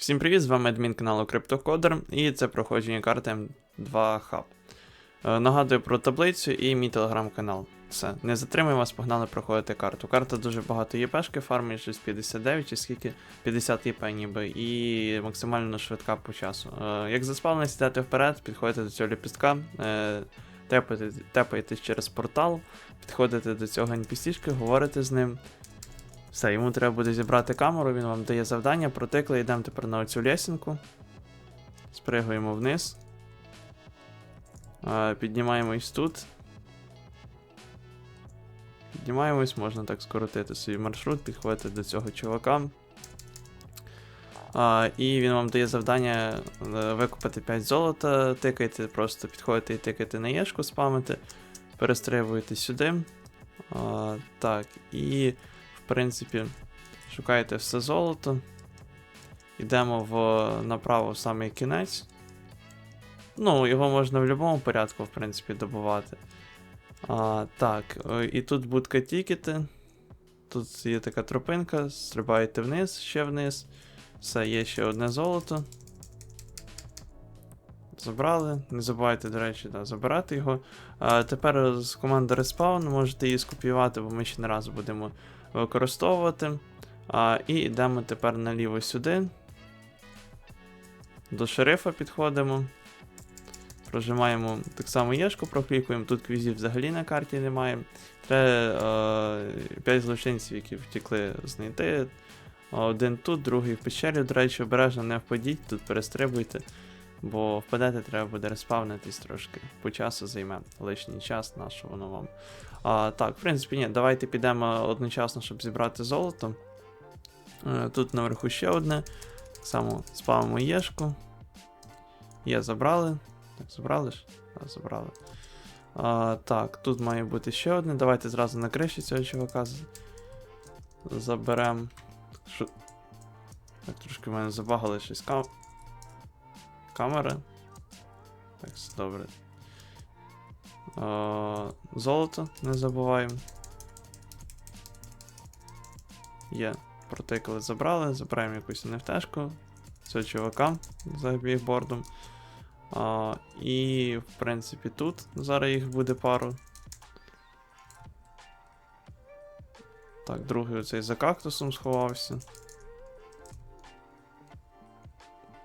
Всім привіт, з вами адмін каналу CryptoCoder і це проходження карти M2 Hub. Е, Нагадую про таблицю і мій телеграм-канал. Все, не затримую вас, погнали проходити карту. Карта дуже багато ЄПшки фармить, щось 59 чи скільки 50 ЄП ніби, і максимально швидка по часу. Е, Як заспавнено, сідати вперед, підходите до цього ліпістка, е, тепаєтесь через портал, підходите до цього NPC-шки, говорите з ним. Все, йому треба буде зібрати камеру, він вам дає завдання, протикли, йдемо тепер на оцю лесінку. Спригуємо вниз. Піднімаємось тут. Піднімаємось, можна так скоротити свій маршрут, підходити до цього чувака. А, і він вам дає завдання е, викупити 5 золота, тикайте, просто підходите і тикайте на єшку, спамите, перестрибуєте сюди. А, так, і принципі, шукаєте все золото. Йдемо в, направо в самий кінець. Ну, його можна в будь-якому порядку, в принципі, добувати. А, Так, е, і тут будка тікети. Тут є така тропинка, стрибаєте вниз, ще вниз. Все, є ще одне золото. Забрали. Не забувайте, до речі, да, забирати його. А, Тепер з команди Respawn можете її скопіювати, бо ми ще не раз будемо використовувати. А, І йдемо тепер наліво сюди. До шерифа підходимо. Прожимаємо так само єшку, проклікуємо. Тут квізів взагалі на карті немає. Треба е, 5 злочинців, які втекли, знайти. Один тут, другий в печері. До речі, обережно не впадіть, тут перестрибуйте. Бо впадете, треба буде респавнитись трошки. По часу займе лишній час, на що воно вам. А, Так, в принципі, ні, давайте підемо одночасно, щоб зібрати золото. Е, Тут наверху ще одне. Так само спавимо єшку. Є, забрали. Так, забрали ж? Так, забрали. А, Так, тут має бути ще одне. Давайте зразу на криші цього чувака заберемо. Що... Так, трошки в мене забагали щось кам... камери. Так, добре. А, золото не забуваємо. Є. Протикали, забрали, забираємо якусь нефтешку цього чувака за бігбордом. А, і, в принципі, тут зараз їх буде пару. Так, другий оцей за кактусом сховався.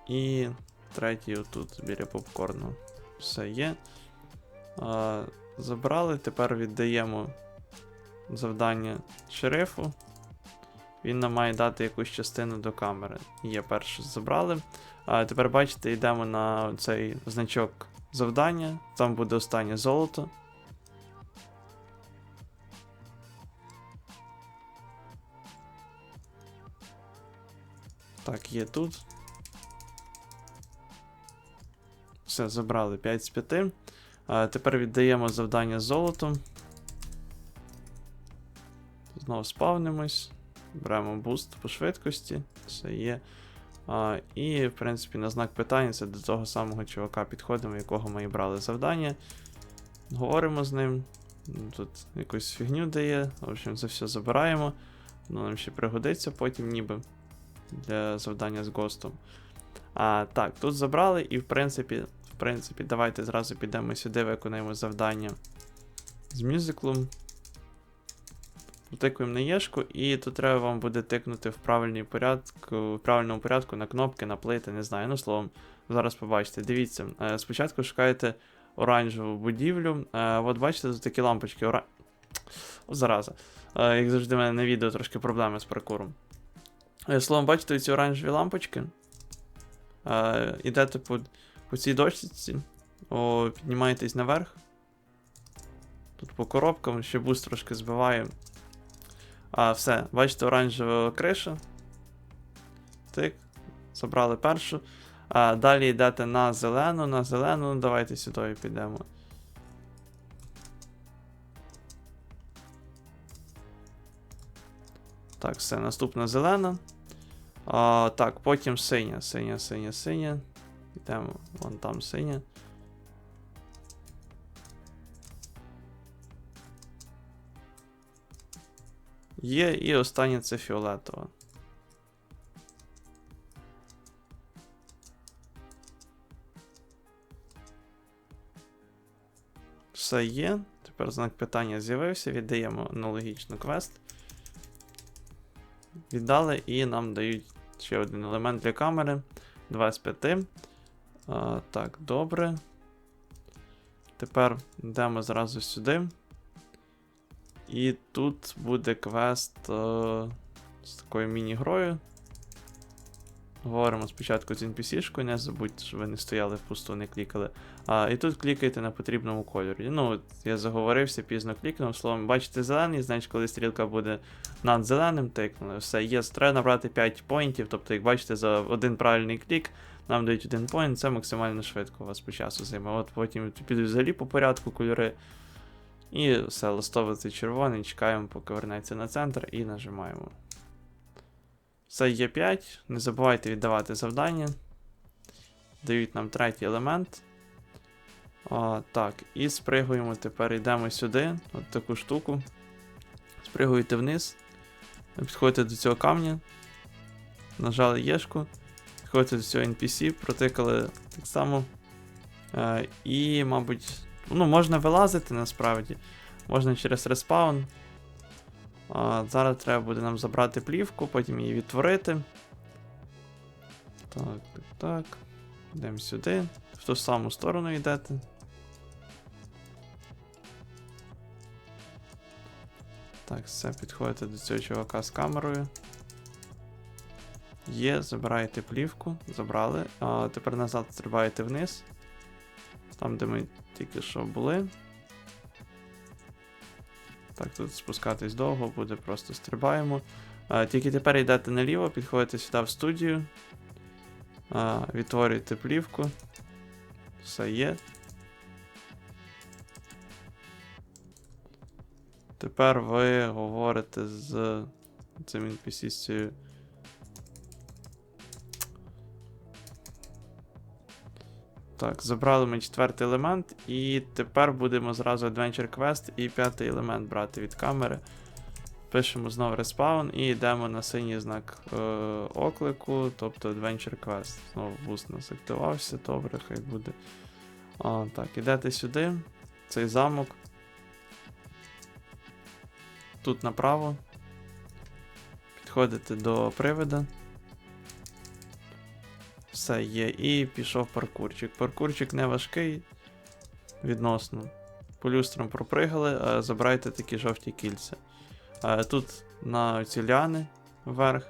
І третій отут біля попкорну. Все є. А, забрали, тепер віддаємо завдання шерифу. Він нам має дати якусь частину до камери. Є перше забрали. А тепер бачите, йдемо на цей значок завдання. Там буде останнє золото. Так, є тут. Все, забрали 5 з 5. Тепер віддаємо завдання золотом. Знову спавнимось. Беремо буст по швидкості. Все є. І, в принципі, на знак питання це до того самого чувака підходимо, якого ми і брали завдання. Говоримо з ним. Тут якусь фігню дає. В общем, це все забираємо. Воно нам ще пригодиться потім, ніби для завдання з ГОСТом. А, Так, тут забрали, і в принципі, в принципі, давайте зразу підемо сюди, виконаємо завдання з мюзиклом. Тикуємо на єшку, і тут треба вам буде тикнути в правильній порядку, в правильному порядку на кнопки, на плити, не знаю. Ну, словом, зараз побачите. Дивіться, е, спочатку шукаєте оранжеву будівлю. Е, От бачите, тут такі лампочки. Ора... О, зараза. Е, Як завжди, в мене на відео трошки проблеми з паркуром. Словом, бачите ці оранжеві лампочки. Е, Ідете по, по цій дощці, о, піднімаєтесь наверх. Тут по коробкам ще буст трошки збиває. А, все, бачите, оранжева криша. Тик. Забрали першу. А, далі йдете на зелену, на зелену. Ну, Давайте сюди підемо. Так, все, наступна зелена. А, так, потім синя, синя, синя, синя тему. Вон там синя. Є і останнє це фіолетово. Все є. Тепер знак питання з'явився. Віддаємо аналогічний квест. Віддали і нам дають ще один елемент для камери. 2 з 5. А, так, добре. Тепер йдемо зразу сюди. І тут буде квест е, з такою міні-грою. Говоримо спочатку з NPC-шкою, не забудьте, щоб ви не стояли впусту, не клікали. А, і тут клікайте на потрібному кольорі. Ну, я заговорився, пізно клікнув. Словом, бачите зелений, значить, коли стрілка буде над зеленим, тикнули. Все, є, треба набрати 5 поінтів. Тобто, як бачите, за один правильний клік нам дають один поінт, це максимально швидко у вас по часу займе. От потім підуть взагалі по порядку кольори. І все, листовий червоний, чекаємо, поки вернеться на центр, і нажимаємо. Це є 5. Не забувайте віддавати завдання. Дають нам третій елемент. А, так, і спригуємо. Тепер йдемо сюди, от таку штуку. Спригуєте вниз. Підходите до цього камня. Нажали Єшку. Підходите до цього NPC, протикали так само. Е, і, мабуть, ну, можна вилазити насправді. Можна через респаун. А, зараз треба буде нам забрати плівку, потім її відтворити. Так, так, так. Йдемо сюди. В ту саму сторону йдете. Так, все, підходите до цього чувака з камерою. Є, забираєте плівку, забрали. А тепер назад стрибаєте вниз. Там, де ми тільки що були. Так, тут спускатись довго буде, просто стрибаємо. А, тільки тепер йдете наліво, підходите сюди в студію. А, відтворюєте плівку. Все є. Тепер ви говорите з цим NPC з цією. Так, забрали ми четвертий елемент, і тепер будемо зразу Adventure Quest і п'ятий елемент брати від камери. Пишемо знову респаун і йдемо на синій знак е, оклику, тобто Adventure Quest. Знову буст нас активувався, добре, хай буде. А, так, ідете сюди, цей замок. Тут направо. Підходите до привида. Все є. І пішов паркурчик. Паркурчик не важкий. Відносно. По люстрам пропригали, забирайте такі жовті кільця. Тут на ці ляни вверх.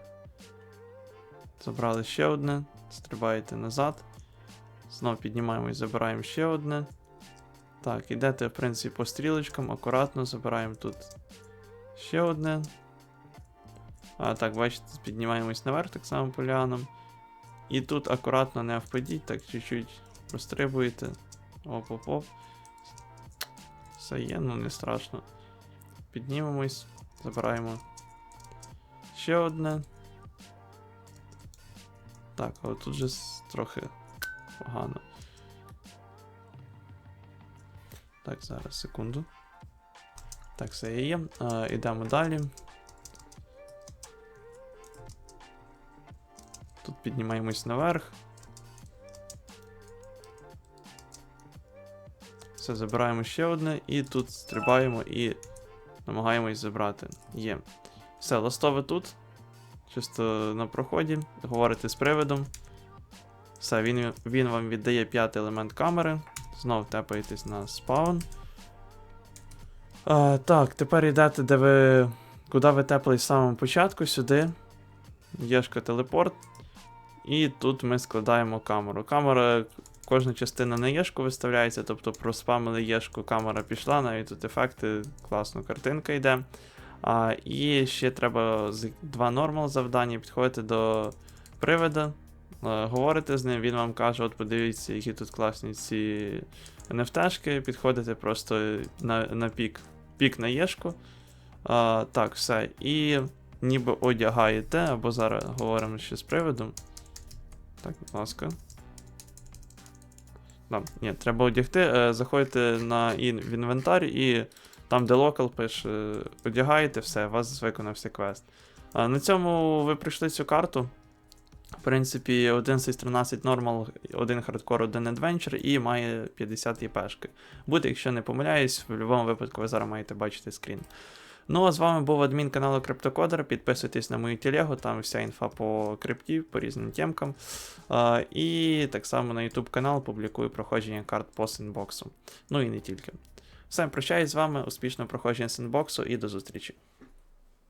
Забрали ще одне. Стрибаєте назад. Знову піднімаємось, забираємо ще одне. Так, ідете, в принципі, по стрілочкам, акуратно забираємо тут ще одне. А, так, бачите, піднімаємось наверх так само по ліанам. І тут акуратно не впадіть, так чуть-чуть розстрибуєте. Оп-оп-оп. Все є, ну не страшно. Піднімемось, забираємо ще одне. Так, але тут же трохи погано. Так, зараз, секунду. Так, все є. А, ідемо далі. Піднімаємось наверх. Все, забираємо ще одне, і тут стрибаємо і намагаємось забрати. Є. Все, ластове тут. Чисто на проході. Говорите з привидом. Все, він, він вам віддає п'ятий елемент камери. Знов тепаєтесь на спаун. А, так, тепер йдете, де ви. Куди ви тепались з самого початку, сюди. Єшка телепорт. І тут ми складаємо камеру. Камера, кожна частина на єшку виставляється, тобто проспамили єшку, камера пішла, навіть тут ефекти, класно, картинка йде. А, і ще треба з- два нормал завдання, підходити до привида, е, говорите з ним, він вам каже, от подивіться, які тут класні ці NFT-шки, підходите просто на, на пік, пік на єшку. А, так, все. І ніби одягаєте, або зараз говоримо ще з приводом. Так, будь ласка. Да, ні, треба одягти. Е, заходите на в інвентар і там, де локал пише, одягаєте все, у вас виконався квест. На цьому ви пройшли цю карту. В принципі, 11-13 нормал, один хардкор, один адвенчер і має 50 ЄПшки. Буде, якщо не помиляюсь, в будь-якому випадку ви зараз маєте бачити скрін. Ну, а з вами був адмін каналу Криптокодер. Підписуйтесь на мою телегу, там вся інфа по крипті, по різним темкам. А, і так само на YouTube канал публікую проходження карт по синбоксу. Ну і не тільки. Все, прощаюсь з вами, успішного проходження синбоксу і до зустрічі.